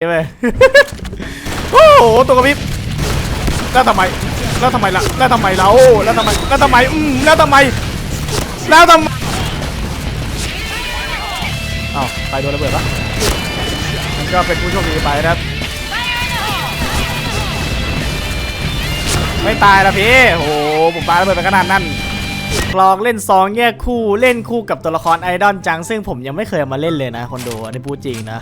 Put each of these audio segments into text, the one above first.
ใช่ไหมโอ้โหตัวกระพริบแล้วทำไมแล้วทำไมล่ะแล้วทำไมเราแล้วทำไมแล้วทำไมอืมแล้วทำไมแล้วทำไมอ้าวไปโดนระเบิดปะมันก็เป็นผู้โชคดีไปนะครับไม่ตายละพี่โอ้โหผมปาระเบิดไปขนาดนั้น ลองเล่นซองแยกคู่เล่นคู่กับตัวละครไอดอลจัง ซึ่งผมยังไม่เคยมาเล่นเลยนะคนดูอันนี้พูดจริงนะ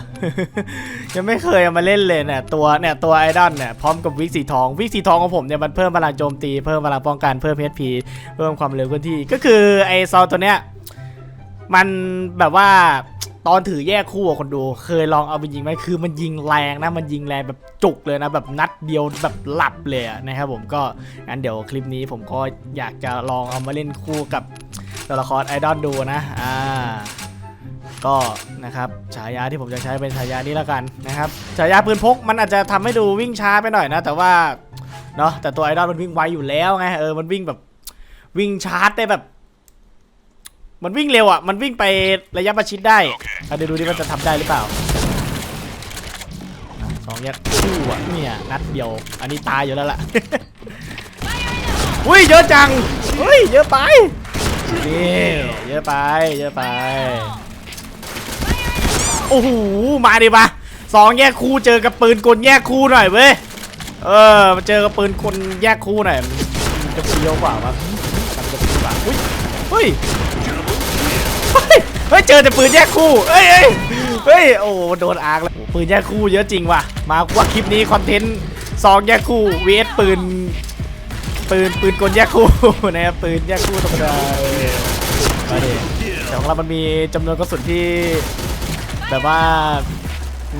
ยังไม่เคยมาเล่นเลยเนี่ยตัวเนี่ยตัวไอดอลเนี่ยพร้อมกับวิกสีทองวิกสีทองของผมเนี่ยมันเพิ่มพลังโจมตีเพิ่มพลังป้องกันเพิ่มเพชพีเพิ่มความเร็วเคลื่อนที่ก็คือไอซอลตัวเนี้ยมันแบบว่า ตอนถือแยกคู่คนดู เคยลองเอาไปยิงไหมคือมันยิงแรงนะมันยิงแรงแบบจุกเลยนะแบบนัดเดียวแบบหลับเลยนะครับผมก็งั้นเดี๋ยวคลิปนี้ผมก็อยากจะลองเอามาเล่นคู่กับตัวละครไอดอลดูนะอ่าก็นะครับฉายาที่ผมจะใช้เป็นฉายานี้แล้วกันนะครับฉายาปืนพกมันอาจจะทำให้ดูวิ่งช้าไปหน่อยนะ แต่ว่าเนาะแต่ตัวไอดอลมันวิ่งไวอยู่แล้วไงเออมันวิ่งแบบวิ่งชาร์จได้แบบ มันวิ่งเร็วอะ มันวิ่งไประยะประชิดได้อะเดี๋ยวดูดิมันจะทำได้หรือเปล่าอะสองแยกคู่อะเนี่ยนัดเดียว อันนี้ตายอยู่แล้วล่ะ อุ้ยเยอะจังเฮ้ยเยอะไปนี่เยอะไป เยอะไป โอ้โห มาดิปะสองแยกคู่เจอกับปืนกลแยกคู่หน่อยเว้ย เออมาเจอกับปืนกลแยกคู่หน่อยมันจะเฟี้ยวกว่าวะมันจะเฟี้ยวกว่าอุ้ยเฮ้ย เฮ้ยเฮ้ยเจอแต่ปืนแยกคู่เฮ้ยเฮ้ยเฮ้ยโอ้โหโดนอาร์กแล้วโอ้โหปืนแยกคู่เยอะจริงว่ะ มาว่าคลิปนี้คอนเทนต์สองแยกคู่เวสปืน ปืนปืนกลแยกคู่นะครับปืนแยกคู่ธรรมดาเออมาดิแต่ของเรามันมีจำนวนกระสุนที่แบบว่า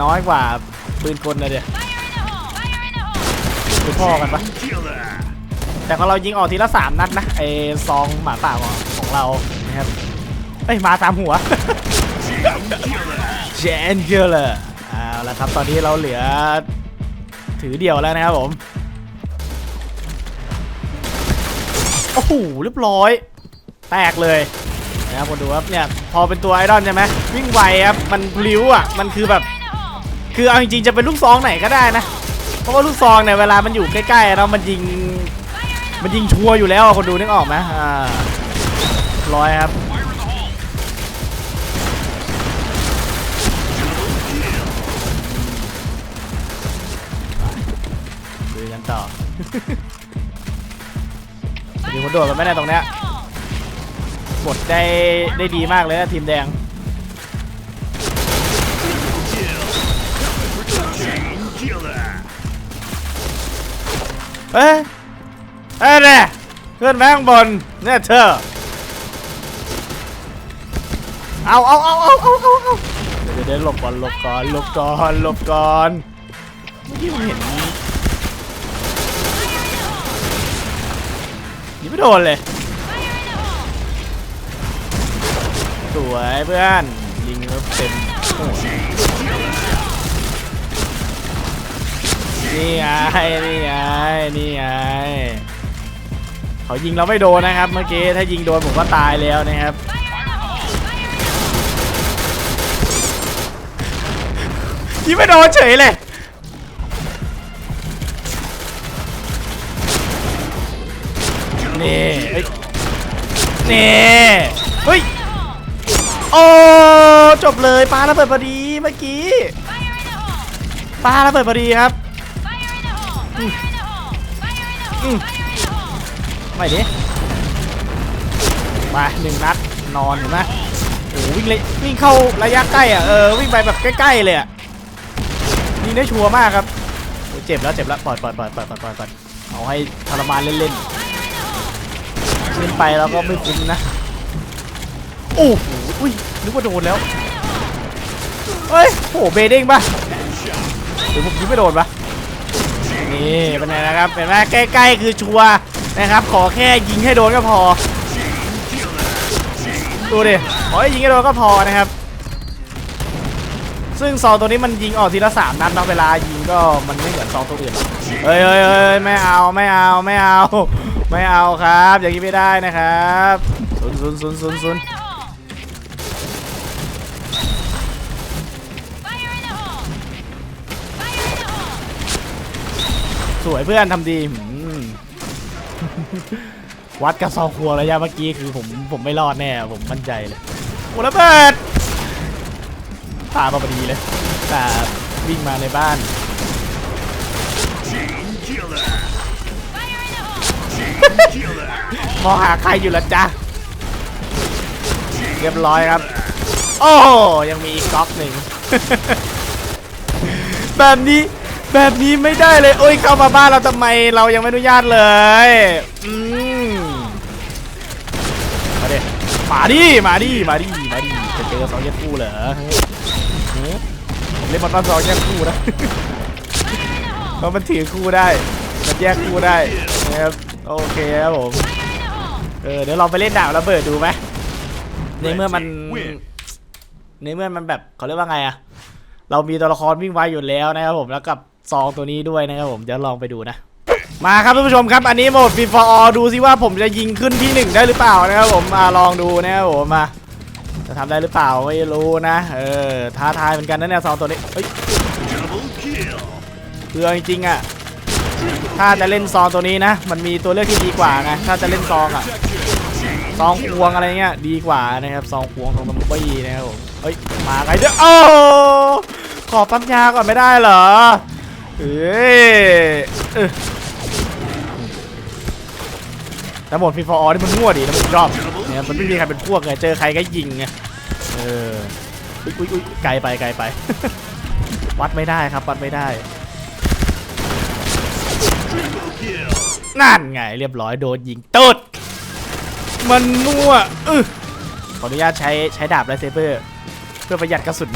น้อยกว่าปืนกลนะเดี๋ยวคือพ่อกันปะแต่ของเรายิงออกทีละสามนัดนะไอซองหมาป่าของของเรานะครับ เอ้ยมาสามหัวเจนเกอร์เลยเอาละครับตอนนี้เราเหลือ ถือเดียวแล้วนะครับผมโอ้โหเรียบร้อย แตกเลยนะครับคนดูครับเนี่ยพอเป็นตัวไอดอลใช่ไหมวิ่งไวครับมันพลิ้วอะมันคือแบบ คือเอาจริงๆจะเป็นลูกซองไหนก็ได้นะ เพราะว่าลูกซองเนี่ยเวลามันอยู่ใกล้ๆแล้วมันยิงมันยิงชัวร์อยู่แล้วคนดูนึกออกไหมอ่าร้อยครับ ต่อดูคนโดดมันไม่ได้ตรงเนี้ยกดได้ได้ดีมากเลยนะทีมแดง เอ้ยเอ้ยเนี่ยขึ้นแม่งบนเนี่ยเธอ เอาเอาเอาเอาเอาเอาเอาเดี๋ยวเดี๋ยวหลบก่อนหลบก่อนหลบก่อนหลบก่อนเมื่อกี้ผมเห็น ยิงไม่โดนเลย สวยเพื่อน ยิงแล้วเต็มนี่ไงนี่ไงนี่ไงเขายิงเราไม่โดนนะครับ เมื่อกี้ถ้ายิงโดนผมก็ตายแล้วนะครับยิงไม่โดนเฉยเลย นี่เอ้ยนี่เฮ้ยโอ้จบเลยปลาระเบิดพอดีเมื่อกี้ปลาระเบิดพอดีครับไม่ดิมาหนึ่งนัดนอนเห็นไหมโอ้วิ่งเลยวิ่งเข้าระยะใกล้อะเออวิ่งไปแบบใกล้ๆเลยอะยิงได้ชัวร์มากครับเจ็บแล้วเจ็บแล้วปล่อยปล่อยปล่อยปล่อยปล่อยปล่อยปล่อยเอาให้ทรมานเล่นๆ เล่นไปแล้วก็ไม่คุ้มนะ โอ้โหอุ้ยนึกว่าโดนแล้ว เฮ้ยโอ้โหเบเด้งปะหรือผมยิงไม่โดนปะนี่เป็นไงนะครับเห็นไหมใกล้ๆคือชัวร์นะครับ ขอแค่ยิงให้โดนก็พอ ดูดิขอให้ยิงให้โดนก็พอนะครับ ซึ่งซองตัวนี้มันยิงออกทีละสามนัดเนาะเวลายิงก็มันไม่เหมือนซองตัวอื่นหรอกเฮ้ยเฮ้ยเฮ้ยไม่เอาไม่เอาไม่เอา ไม่เอาครับ อย่างนี้ไม่ได้นะครับศูนย์ศูนย์ศูนย์ศูนย์ศูนย์สวยเพื่อนทำดีวัดกับซองครัวระยะเมื่อกี้คือผมผมไม่รอดแน่ผมมั่นใจเลยโอ้ระเบิดพามาพอดีเลยแต่วิ่งมาในบ้าน มองหาใครอยู่ละจ๊ะ เรียบร้อยครับ โอ้ยังมีอีกก๊อกหนึ่ง แบบนี้แบบนี้ไม่ได้เลย โอ้ยเข้ามาบ้านเราทำไมเรายังไม่อนุญาตเลย อืมมาดิมาดิ มาดิ มาดิ มาดิ จะเจอสองแยกคู่เหรอผมเล่นบอลบอลสองแยกคู่นะเพราะมันถือคู่ได้ มันแยกคู่ได้นะครับโอเคครับผม เออเดี๋ยวเราไปเล่นดาบระเบิดดูไหมในเมื่อมันในเมื่อมันแบบเขาเรียกว่าไงอะเรามีตัวละครวิ่งไวอยู่แล้วนะครับผมแล้วกับซองตัวนี้ด้วยนะครับผมเดี๋ยวลองไปดูนะ มาครับท่านผู้ชมครับ อันนี้โหมดฟีฟอร์ดูซิว่าผมจะยิงขึ้นที่หนึ่งได้หรือเปล่านะครับผมมาลองดูนะครับผมมาจะทำได้หรือเปล่าไม่รู้นะเออท้าทายเหมือนกันนะเนี่ยซองตัวนี้เฮ้ย Double kill. คือเอาจริงๆอะ ถ้าจะเล่นซองตัวนี้นะ มันมีตัวเลือกที่ดีกว่าไงถ้าจะเล่นซองอะซองควงอะไรเงี้ยดีกว่านะครับซองควงซองตัมปี้นะครับผมเฮ้ยมาไงเด้อโอ้ขอปั๊มยาก่อนไม่ได้เหรอเอ้ยเอแต่หมดฟีฟอร์นี่มันมั่วดีนะผมชอบเนี่ยมันไม่มีใครเป็นพวกไงเจอใครก็ยิงไงเอออุ้ยอุ้ยอุ้ยไกลไปไกลไป วัดไม่ได้ครับวัดไม่ได้ Triple kill. นั่นไง เรียบร้อยโดนยิงตุดมันมั่วอึขออนุญาตใช้ใช้ดาบไลท์เซเบอร์ เพื่อประหยัดกระสุน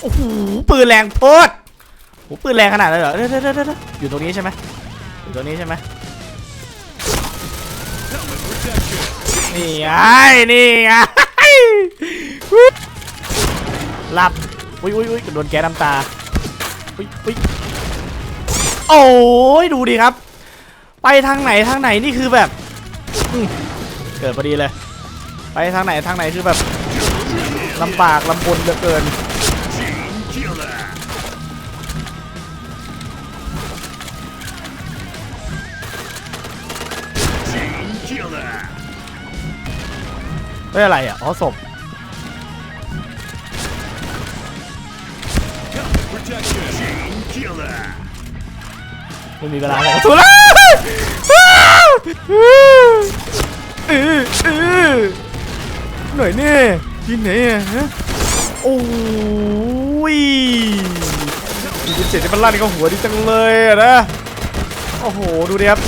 โอ้โหปืนแรงโพดโอ้ปืนแรงขนาดนั้นเหรอเดี๋ยวเดี๋ยวเดี๋ยวเดี๋ยวอยู่ตรงนี้ใช่ไหมอยู่ตรงนี้ใช่ไหมนี่ไงนี่ไงหลับอุ้ยอุ้ยอุ้ยโดนแก๊สน้ำตา โอ้ยดูดิครับ ไปทางไหนทางไหนนี่คือแบบเกิดพอดีเลย ไปทางไหนทางไหนคือแบบลำบากลำบนเหลือเกินเฮ้ยอะไรอะอ๋อศพ ไม่มีเวลาแล้วถูกแล้วหน่อยเนี่ยที่ไหนอะฮะโอ้ยมีเจ็ดที่มันลั่นเข้าหัวดีจังเลยอะนะโอ้โหดูดิครับ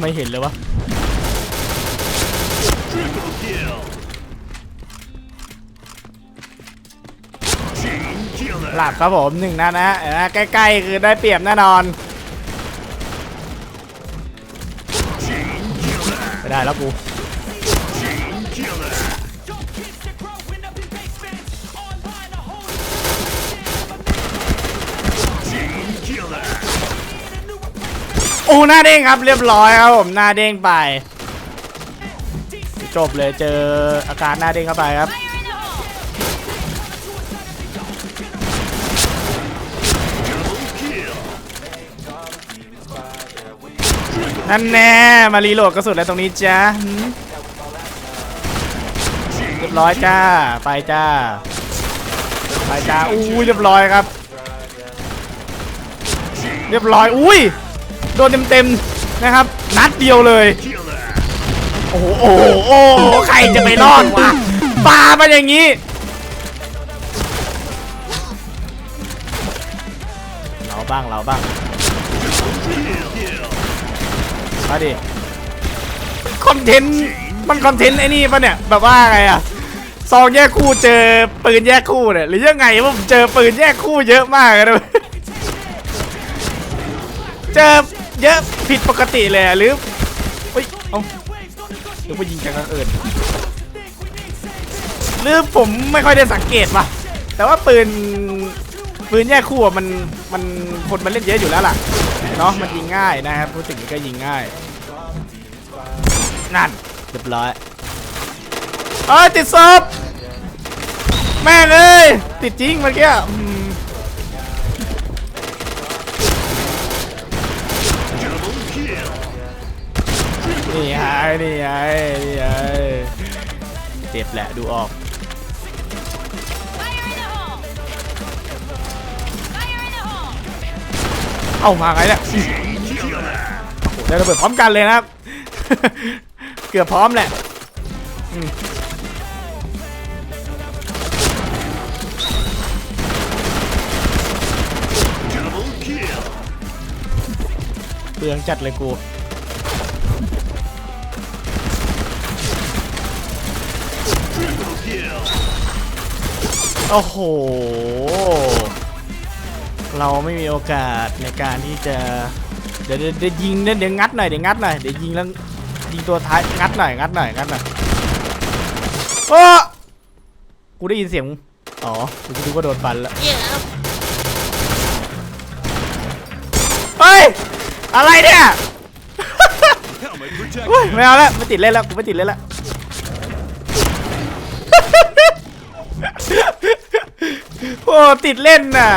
ไม่เห็นเลยวะ kill. Chain killer. หลับครับผมหนึ่งนะนะเออใกล้ๆคือได้เปรียบแน่นอน Chain killer. ไม่ได้แล้วกู Chain killer. Chain killer. โอ้หน้าเด้งครับเรียบร้อยครับผมหน้าเด้งไป จบเลยเจออาการหน้าเด้งเข้าไปครับนั่นแน่มารีโหลดกระสุนแล้วตรงนี้จ้าเรียบร้อยจ้า ไปจ้า ไปจ้า อุ้ยเรียบร้อยครับ เรียบร้อย อุ้ย โดนเต็มๆนะครับ นัดเดียวเลย อ้โห โอ้โหโอ้ใครจะไปรอดวะปามาอย่างนี้ เราบ้าง เราบ้าง มาดิ คอนเทนต์ มันคอนเทนต์ไอ้นี่ปะเนี่ย แบบว่าไงอะซองแยกคู่เจอปืนแยกคู่เนี่ย หรือยังไงว่าผมเจอปืนแยกคู่เยอะมากเลยนะเจอเยอะผิดปกติเลยหรือเฮ้ยเอา หรือว่ายิงจากทางอื่นหรือผมไม่ค่อยได้สังเกตว่ะ แต่ว่าปืนปืนแยกคู่อะมันมันคนมันเล่นเยอะอยู่แล้วล่ะเนาะมันยิงง่ายนะครับพูดถึงก็ยิงง่าย นั่นเรียบร้อยเอ้ยติดศพแม่งเอ้ยติดจริงเมื่อกี้ นี่ไงนี่ไงนี่ไงเจ็บแหละดูออก เอามาไงเนี่ยได้ระเบิดพร้อมกันเลยนะครับ เกือบพร้อมแหละเปลืองจัดเลยกู โอ้โห เราไม่มีโอกาสในการที่จะ เดี๋ยวเดี๋ยวเดี๋ยวยิงเดี๋ยวเดี๋ยวงัดหน่อยเดี๋ยวงัดหน่อยเดี๋ยวยิงแล้วยิงตัวท้ายงัดหน่อยงัดหน่อยงัดหน่อยโอ้กูได้ยินเสียง อ๋อกูคิดว่าโดนฟันแล้วเฮ้ย อะไรเนี่ย Helmet protection. เฮ้ยไม่เอาแล้วไม่ติดเล่นแล้วกูไม่ติดเล่นแล้ว อ้ติดเล่นน่ะ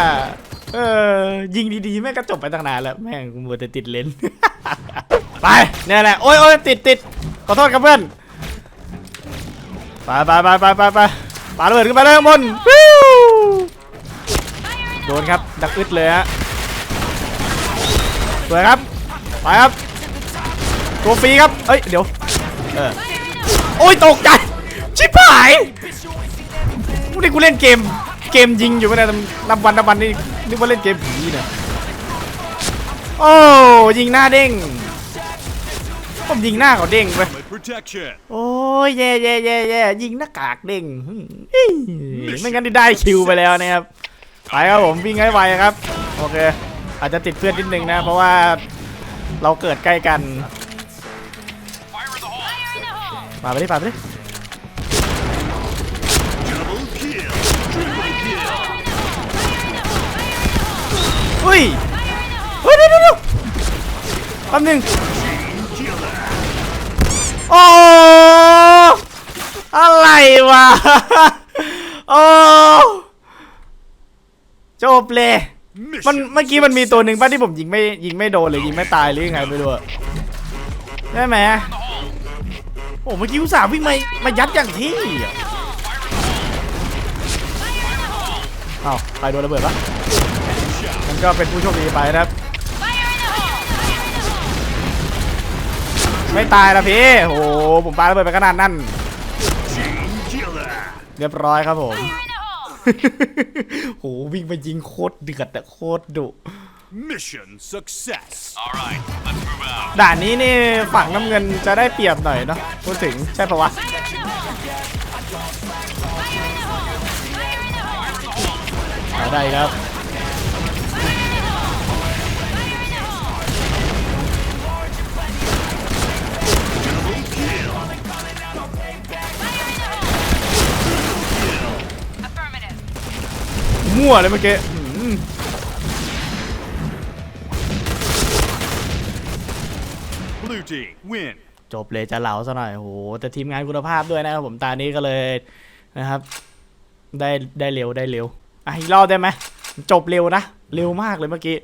เออ ยิงดีๆ แม่งก็จบไปตั้งนานแล้ว แม่งมัวแต่ติดเล่น ไปเนี่ยแหละ โอ้ยโอ้ยติดติดขอโทษครับเพื่อน ไปไปไปไปไปไปปาระเบิดขึ้นไปเลยข้างบนโดนครับ ดักอึดเลยฮะสวยครับ ไปครับ ตัวฟรีครับ เอ้ย เดี๋ยว เออ โอ้ย ตกใจ ชิบหายนี่กูเล่นเกม เกมยิงอยู่ไม่ได้นับวันนับวันนี่นึกว่าเล่นเกมผีเนี่ยโอ้ยิงหน้าเด้งผมยิงหน้าเขาเด้งไป Helmet protection. โอ้ยแย่แย่แย่แย่ยิงหน้ากากเด้งหึ่มเอ้ยไม่งั้นที่ได้คิวไปแล้วนะครับไปครับผมวิ่งให้ไวครับโอเค อาจจะติดเพื่อนนิดนึงนะ เพราะว่าเราเกิดใกล้กัน Fire in the hole! มาไปดิมาไปดิ อุ้ยเฮ้ยเดี๋ยวเดี๋ยวเดี๋ยวแป๊บนึงโอ้อะไรวะโอ้จบเลยมันเมื่อกี้มันมีตัวหนึ่งป่ะที่ผมยิงไม่ยิงไม่โดนหรือยิงไม่ตายหรือยังไงไม่รู้ใช่ไหมโอ้เมื่อกี้อุตส่าห์วิ่งมามายัดอย่างที่อะเอ้าใครโดนระเบิดปะ ก็เป็นผู้โชคดีไปนะครับ Fire in the hole! ไม่ตายละพี่โอ้โหผมปาระเบิดไปขนาดนั้น Chain killer. เรียบร้อยครับผม Fire in the hole! โหวิ่งไปยิงโคตรเดือดอะโคตรดุ Mission success. All right, let's move out. ด่านนี้นี่ฝั่งน้ำเงินจะได้เปรียบหน่อยเนาะพูดถึงใช่ปะวะเอาได้ครับ มั่วเลยเมื่อกี้หืม Blue team win. จบเลยจะเหลาซะหน่อยโหแต่ทีมงานคุณภาพด้วยนะครับผมตานี้ก็เลยนะครับ ได้ได้เร็วได้เร็วอะอีกรอบได้ไหมจบเร็วนะ เร็วมากเลยเมื่อกี้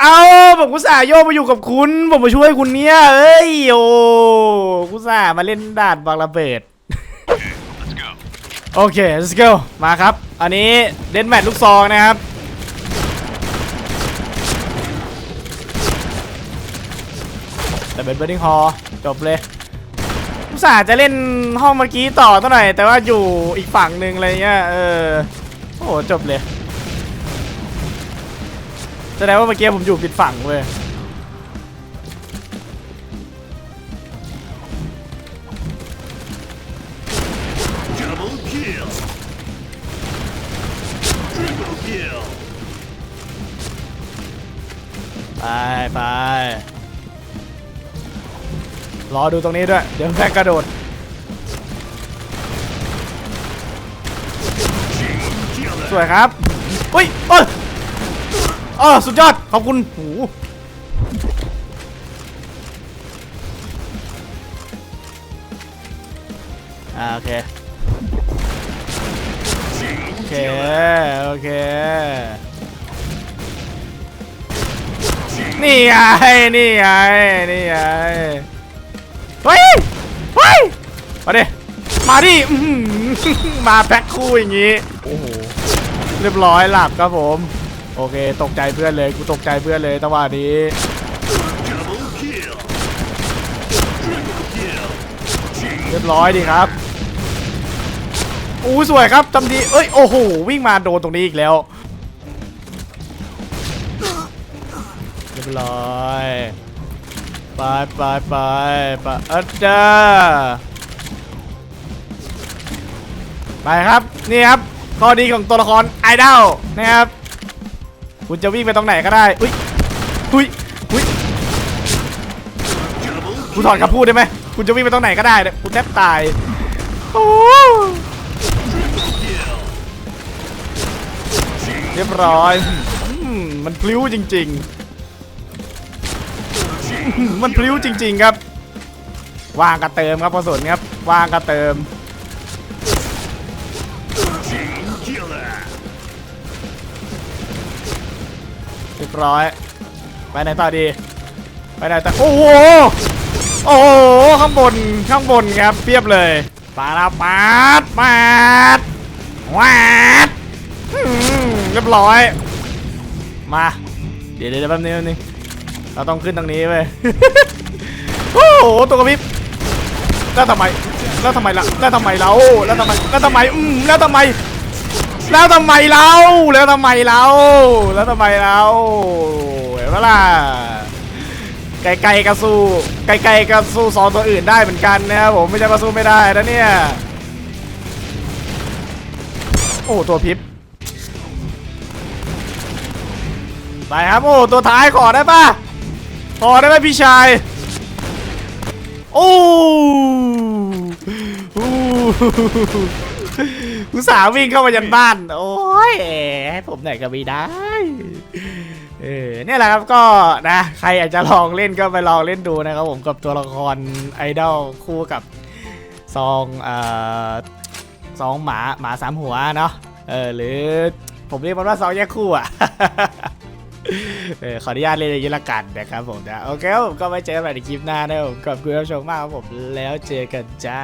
เอาผมกุตส่าห์โยกมาอยู่กับคุณ ผมมาช่วยคุณเนี่ยเอ้ยโอ้กุตส่าห์มาเล่นด่านบางระเบิด Let's go. โอเค let's go มาครับ อันนี้เดนแมทลูกซองนะครับ แต่เป็นเบอร์ดิงฮอจบเลยอุตส่าห์จะเล่นห้องเมื่อกี้ต่อตั้งหน่อย แต่ว่าอยู่อีกฝั่งหนึ่งอะไรเงี้ย เออ โอ้โห จบเลย แสดงว่าเมื่อกี้ผมอยู่ผิดฝั่งเว้ย ไปไปรอดูตรงนี้ด้วย เดี๋ยวแม่งกระโดด สวยครับเฮ้ยเออเออสุดยอด ขอบคุณโอ้โหอ่าโอเค เคโอเค นี่ไงนี่ไงนี่ไงเฮ้ยเฮ้ยมาดิมาดิอื้อหือมาแพ็คคู่อย่างงี้โอ้โหเรียบร้อยหลับครับผม โอเค ตกใจเพื่อนเลยกูตกใจเพื่อนเลยตะวันนี้ Double kill. Triple kill. เรียบร้อยดีครับ อู้สวยครับทำดี เอ้ย โอ้โห วิ่งมาโดนตรงนี้อีกแล้ว เรียบร้อย ไปไปไปไปอัดจ้าไปครับ นี่ครับ ข้อดีของตัวละครไอดอลนะครับ คุณจะวิ่งไปตรงไหนก็ได้ อุ้ยอุ้ยอุ้ย Double กูถอนคำพูดได้ไหม คุณจะวิ่งไปตรงไหนก็ได้เนี่ยกูแทบตาย โอ้ เรียบร้อยอืมมันพลิ้วจริง ๆ มันพลิ้วจริง ๆ ครับ วางกระเติมครับกระสุนครับ วางกระเติม เรียบร้อย ไปไหนต่อดี ไปไหนต่อ โอ้โห โอ้โห ข้างบน ข้างบนครับเพียบเลยปาราปาดปาดวาดอื เรียบร้อย มา เดี๋ยวเดี๋ยวแป๊บนึงแป๊บนึงเราต้องขึ้นตรงนี้ไปโอ้โห ตัวกระพริบแล้วทำไม แล้วทำไมล่ะ แล้วทำไมเรา แล้วทำไม แล้วทำไม อืม แล้วทำไม แล้วทำไมเรา แล้วทำไมเรา แล้วทำไมเราเห็นปะล่ะไกลๆก็สู้ไกลๆก็สู้สองตัวอื่นได้เหมือนกันนะครับผมไม่ใช่ว่าสู้ไม่ได้นะเนี่ย โอ้ ตัวพิบ ไปครับโอ้ตัวท้ายขอได้ปะขอได้ไหมพี่ชายโอ้อู้สาห์วิ่งเข้ามายันบ้าน โอ้ยให้ผมไหนอยก็ไม่ได้เออเนี่ยแหละครับก็นะใครอยากจะลองเล่นก็ไปลองเล่นดูนะครับผมกับตัวละครไอดอลคู่กับซองเอ่อซองหมาหมาสามหัวเนาะเออหรือผมเรียกมันว่าซองแยกคู่อะ เออขออนุญาตเล่นอย่างนี้ละกันนะครับผมนะ โอเคผมก็ไว้เจอกันใหม่ในคลิปหน้านะครับผมขอบคุณผู้ชมมากครับผมแล้วเจอกันจ้า